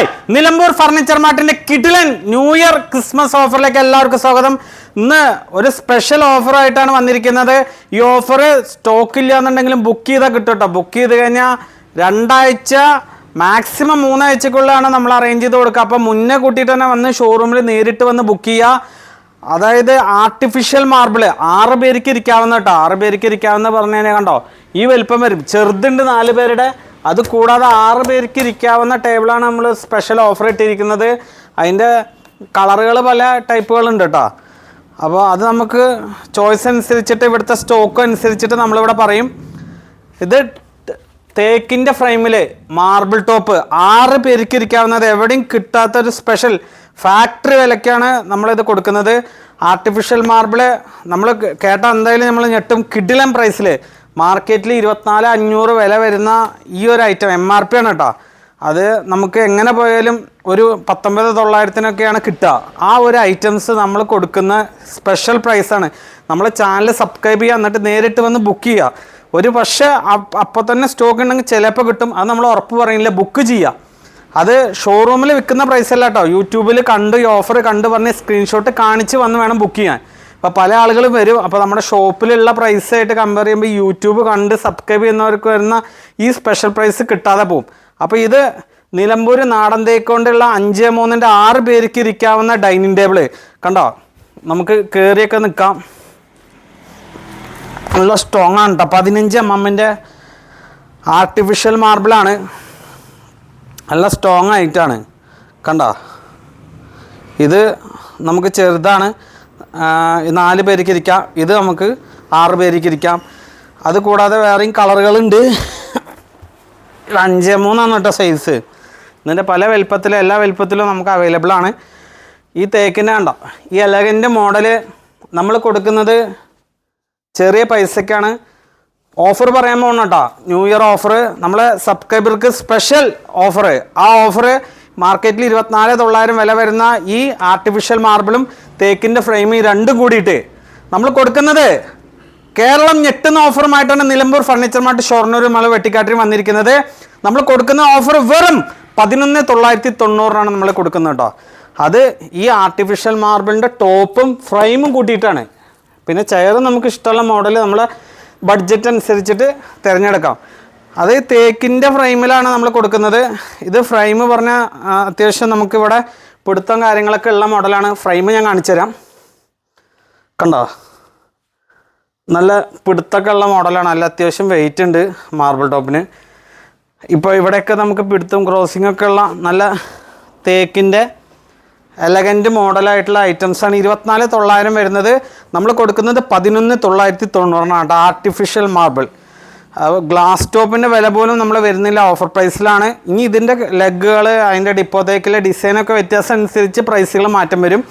Hi Nilambur furniture മാർട്ടിന്റെ കിടിലൻ new year Christmas ഓഫറിലേക്ക് എല്ലാവർക്കും സ്വാഗതം. ഇന്ന് ഒരു സ്പെഷ്യൽ ഓഫറായിട്ടാണ് വന്നിരിക്കുന്നത്. ഈ ഓഫർ സ്റ്റോക്ക് ഇല്ല എന്നുണ്ടെങ്കിലും ബുക്ക് ചെയ്താൽ കിട്ടും കേട്ടോ ബുക്ക് ചെയ്ത് കഴിഞ്ഞാൽ രണ്ടാഴ്ച മാക്സിമം മൂന്നാഴ്ചക്കുള്ളിലാണ് നമ്മൾ അറേഞ്ച് ചെയ്ത് കൊടുക്കുക. അപ്പോൾ മുന്നേ കൂട്ടിയിട്ട് തന്നെ വന്ന് ഷോറൂമിൽ നേരിട്ട് വന്ന് ബുക്ക് ചെയ്യുക. അതായത് ആർട്ടിഫിഷ്യൽ മാർബിൾ ആറ് പേർക്ക് ഇരിക്കാവുന്ന കേട്ടോ ആറ് പേർക്ക് ഇരിക്കാവുന്ന പറഞ്ഞു കഴിഞ്ഞാൽ കണ്ടോ? ഈ വലിപ്പം വരും. ചെറുതുണ്ട് നാല് പേരുടെ. അത് കൂടാതെ ആറ് പേർക്ക് ഇരിക്കാവുന്ന ടേബിളാണ് നമ്മൾ സ്പെഷ്യൽ ഓഫർ ഇട്ടിരിക്കുന്നത്. അതിന്റെ കളറുകൾ പല ടൈപ്പുകളുണ്ട് കേട്ടോ. അപ്പോൾ അത് നമുക്ക് ചോയ്സ് അനുസരിച്ചിട്ട് ഇവിടുത്തെ സ്റ്റോക്ക് അനുസരിച്ചിട്ട് നമ്മളിവിടെ പറയും. ഇത് തേക്കിന്റെ ഫ്രെയിമിൽ മാർബിൾ ടോപ്പ് ആറ് പേർക്ക് ഇരിക്കാവുന്നത് എവിടെയും കിട്ടാത്ത ഒരു സ്പെഷ്യൽ ഫാക്ടറി വിലക്കാണ് നമ്മളിത് കൊടുക്കുന്നത്. ആർട്ടിഫിഷ്യൽ മാർബിൾ നമ്മൾ കേട്ട എന്തായാലും നമ്മൾ ഞെട്ടും. കിഡിലം പ്രൈസിൽ മാർക്കറ്റിൽ ഇരുപത്തിനാല് അഞ്ഞൂറ് വില വരുന്ന ഈ ഒരു ഐറ്റം എം ആർ പി ആണ് കേട്ടോ. അത് നമുക്ക് എങ്ങനെ പോയാലും ഒരു പത്തൊമ്പത് തൊള്ളായിരത്തിനൊക്കെയാണ് കിട്ടുക. ആ ഒരു ഐറ്റംസ് നമ്മൾ കൊടുക്കുന്ന സ്പെഷ്യൽ പ്രൈസാണ് നമ്മൾ ചാനൽ സബ്സ്ക്രൈബ് ചെയ്യുക എന്നിട്ട് നേരിട്ട് വന്ന് ബുക്ക് ചെയ്യുക. ഒരു പക്ഷേ അപ്പോൾ തന്നെ സ്റ്റോക്ക് ഉണ്ടെങ്കിൽ ചിലപ്പോൾ കിട്ടും. അത് നമ്മൾ ഉറപ്പ് പറയുന്നില്ല ബുക്ക് ചെയ്യുക. അത് ഷോറൂമിൽ വിൽക്കുന്ന പ്രൈസല്ല കേട്ടോ. യൂട്യൂബിൽ കണ്ട് ഈ ഓഫർ കണ്ട് പറഞ്ഞ് സ്ക്രീൻഷോട്ട് കാണിച്ച് വന്ന് വേണം ബുക്ക് ചെയ്യാൻ. അപ്പോൾ പല ആളുകളും വരും. അപ്പോൾ നമ്മുടെ ഷോപ്പിലുള്ള പ്രൈസ് ആയിട്ട് കമ്പയർ ചെയ്യുമ്പോൾ യൂട്യൂബ് കണ്ട് സബ്സ്ക്രൈബ് ചെയ്യുന്നവർക്ക് വരുന്ന ഈ സ്പെഷ്യൽ പ്രൈസ് കിട്ടാതെ പോകും അപ്പോൾ ഇത് നിലമ്പൂർ നാടൻ തേക്കൊണ്ടുള്ള അഞ്ച് മൂന്നിന്റെ ആറ് പേർക്ക് ഇരിക്കാവുന്ന ഡൈനിങ് ടേബിൾ കണ്ടോ? നമുക്ക് കയറിയൊക്കെ നിൽക്കാം. നല്ല സ്ട്രോങ് ആണ് കേട്ടോ പതിനഞ്ച് എം എമ്മിന്റെ ആർട്ടിഫിഷ്യൽ മാർബിളാണ് നല്ല സ്ട്രോങ് ആയിട്ടാണ് കണ്ടോ? ഇത് നമുക്ക് ചെറുതാണ്. നാല് പേർക്ക് ഇരിക്കാം. ഇത് നമുക്ക് ആറ് പേർക്ക് ഇരിക്കാം. അത് കൂടാതെ വേറെയും കളറുകളുണ്ട്. അഞ്ച് മൂന്നാണ് കേട്ടോ സൈസ് ഇതിന്റെ പല വലുപ്പത്തിലും എല്ലാ വലുപ്പത്തിലും നമുക്ക് അവൈലബിൾ ആണ്. ഈ തേക്കിന്റെ കണ്ടോ? ഈ എലഗന്റെ മോഡൽ നമ്മൾ കൊടുക്കുന്നത് ചെറിയ പൈസക്കാണ്. ഓഫർ പറയാൻ പോകണം കേട്ടോ. ന്യൂ ഇയർ ഓഫർ നമ്മളെ സബ്സ്ക്രൈബർക്ക് സ്പെഷ്യൽ ഓഫർ ആ ഓഫർ മാർക്കറ്റിൽ ഇരുപത്തിനാല് തൊള്ളായിരം വില വരുന്ന ഈ ആർട്ടിഫിഷ്യൽ മാർബിളും തേക്കിന്റെ ഫ്രെയിം ഈ രണ്ടും കൂടിയിട്ട് നമ്മൾ കൊടുക്കുന്നത് കേരളം ഞെട്ടുന്ന ഓഫറുമായിട്ടാണ് നിലമ്പൂർ ഫർണിച്ചർ മാർട്ട് ഷൊർണൂർ മല വെട്ടിക്കാട്ടിൽ വന്നിരിക്കുന്നത്. നമ്മൾ കൊടുക്കുന്ന ഓഫർ വെറും പതിനൊന്ന് തൊള്ളായിരത്തി തൊണ്ണൂറിനാണ് നമ്മൾ കൊടുക്കുന്നത് കേട്ടോ അത് ഈ ആർട്ടിഫിഷ്യൽ മാർബിളിന്റെ ടോപ്പും ഫ്രെയിമും കൂട്ടിയിട്ടാണ്. പിന്നെ ചെയർ നമുക്ക് ഇഷ്ടമുള്ള മോഡൽ നമ്മൾ ബഡ്ജറ്റ് അനുസരിച്ചിട്ട് തിരഞ്ഞെടുക്കാം. അത് തേക്കിന്റെ ഫ്രെയിമിലാണ് നമ്മൾ കൊടുക്കുന്നത്. ഇത് ഫ്രെയിം പറഞ്ഞാൽ അത്യാവശ്യം നമുക്കിവിടെ പിടുത്തം കാര്യങ്ങളൊക്കെ ഉള്ള മോഡലാണ് ഫ്രെയിം ഞാൻ കാണിച്ചു തരാം. കണ്ടോ? നല്ല പിടുത്തൊക്കെ ഉള്ള മോഡലാണ് നല്ല അത്യാവശ്യം വെയിറ്റ് ഉണ്ട് മാർബിൾ ടോപ്പിന് ഇപ്പോൾ ഇവിടെയൊക്കെ നമുക്ക് പിടുത്തം ക്രോസിംഗ് ഒക്കെ ഉള്ള നല്ല തേക്കിന്റെ എലഗന്റ് മോഡലായിട്ടുള്ള ഐറ്റംസാണ് ഇരുപത്തിനാല് തൊള്ളായിരം വരുന്നത്. നമ്മൾ കൊടുക്കുന്നത് പതിനൊന്ന് തൊള്ളായിരത്തി തൊണ്ണൂറിനാണ് ആർട്ടിഫിഷ്യൽ മാർബിൾ ഗ്ലാസ് ടോപ്പിന്റെ വില പോലും നമ്മൾ വരുന്നില്ല. ഓഫർ പ്രൈസിലാണ് ഇനി ഇതിന്റെ ലെഗുകൾ അതിന്റെ ഡിപ്പോത്തേക്കിലെ ഡിസൈനൊക്കെ വ്യത്യാസം അനുസരിച്ച് പ്രൈസുകൾ മാറ്റം വരും.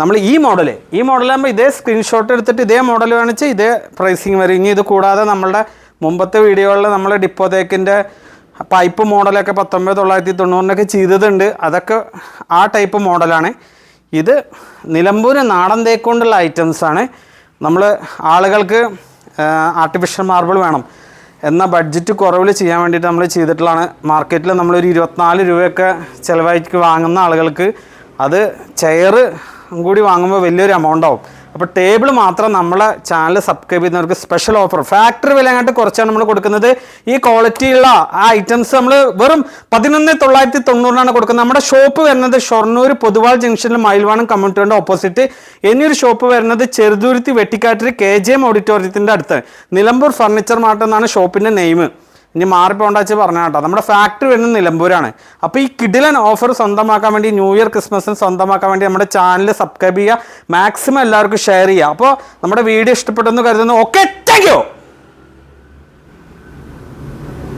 നമ്മൾ ഈ മോഡൽ ഈ മോഡലാകുമ്പോൾ ഇതേ സ്ക്രീൻഷോട്ട് എടുത്തിട്ട് ഇതേ മോഡൽ കാണിച്ച് ഇതേ പ്രൈസിങ് വരും. ഇനി ഇത് കൂടാതെ നമ്മളുടെ മുമ്പത്തെ വീഡിയോകളിൽ നമ്മൾ ഡിപ്പോത്തേക്കിന്റെ പൈപ്പ് മോഡലൊക്കെ പത്തൊമ്പത് തൊള്ളായിരത്തി തൊണ്ണൂറിനൊക്കെ ചെയ്തതുണ്ട്. അതൊക്കെ ആ ടൈപ്പ് മോഡലാണ് ഇത് നിലമ്പൂർ നാടൻ തേക്കൊണ്ടുള്ള ഐറ്റംസാണ് നമ്മൾ ആളുകൾക്ക് ആർട്ടിഫിഷ്യൽ മാർബിൾ വേണം. എന്ന ബഡ്ജറ്റ് കുറവിൽ ചെയ്യാൻ വേണ്ടിയിട്ട് നമ്മൾ ചെയ്തിട്ടുള്ളതാണ്. മാർക്കറ്റിൽ നമ്മളൊരു ഇരുപത്തിനാല് രൂപയൊക്കെ ചിലവായിട്ട് വാങ്ങുന്ന ആളുകൾക്ക് അത് ചെയർ കൂടി വാങ്ങുമ്പോൾ വലിയൊരു എമൗണ്ട് ആവും. അപ്പോൾ ടേബിൾ മാത്രം നമ്മളെ ചാനൽ സബ്സ്ക്രൈബ് ചെയ്യുന്നവർക്ക് സ്പെഷ്യൽ ഓഫർ ഫാക്ടറി വില അങ്ങോട്ട് കുറച്ചാണ് നമ്മൾ കൊടുക്കുന്നത്. ഈ ക്വാളിറ്റിയുള്ള ആ ഐറ്റംസ് നമ്മൾ വെറും പതിനൊന്ന് തൊള്ളായിരത്തി തൊണ്ണൂറിനാണ് കൊടുക്കുന്നത്. നമ്മുടെ ഷോപ്പ് വരുന്നത് ഷൊർണൂർ പൊതുവാൾ ജംഗ്ഷനിൽ മയിൽവാണം കമ്മ്യൂണിറ്റിയുടെ ഓപ്പോസിറ്റ് ഇനിയൊരു ഷോപ്പ് വരുന്നത് ചെറുതുരുത്തി വെട്ടിക്കാട്ടിൽ കെ ജെ എം ഓഡിറ്റോറിയത്തിന്റെ അടുത്ത്. നിലമ്പൂർ ഫർണിച്ചർ മാർട്ട് എന്നാണ് ഷോപ്പിന്റെ നെയിം ഇനി മാറിപ്പോണ്ടാച്ച് പറഞ്ഞ കേട്ടോ. നമ്മുടെ ഫാക്ടറി വരുന്നത് നിലമ്പൂരാണ്. അപ്പോൾ ഈ കിഡിലൻ ഓഫർ സ്വന്തമാക്കാൻ വേണ്ടി ന്യൂ ഇയർ ക്രിസ്മസിന് സ്വന്തമാക്കാൻ വേണ്ടി നമ്മുടെ ചാനൽ സബ്സ്ക്രൈബ് ചെയ്യുക മാക്സിമം എല്ലാവർക്കും ഷെയർ ചെയ്യുക. അപ്പോൾ നമ്മുടെ വീഡിയോ ഇഷ്ടപ്പെട്ടെന്ന് കരുതുന്നു. Okay thank you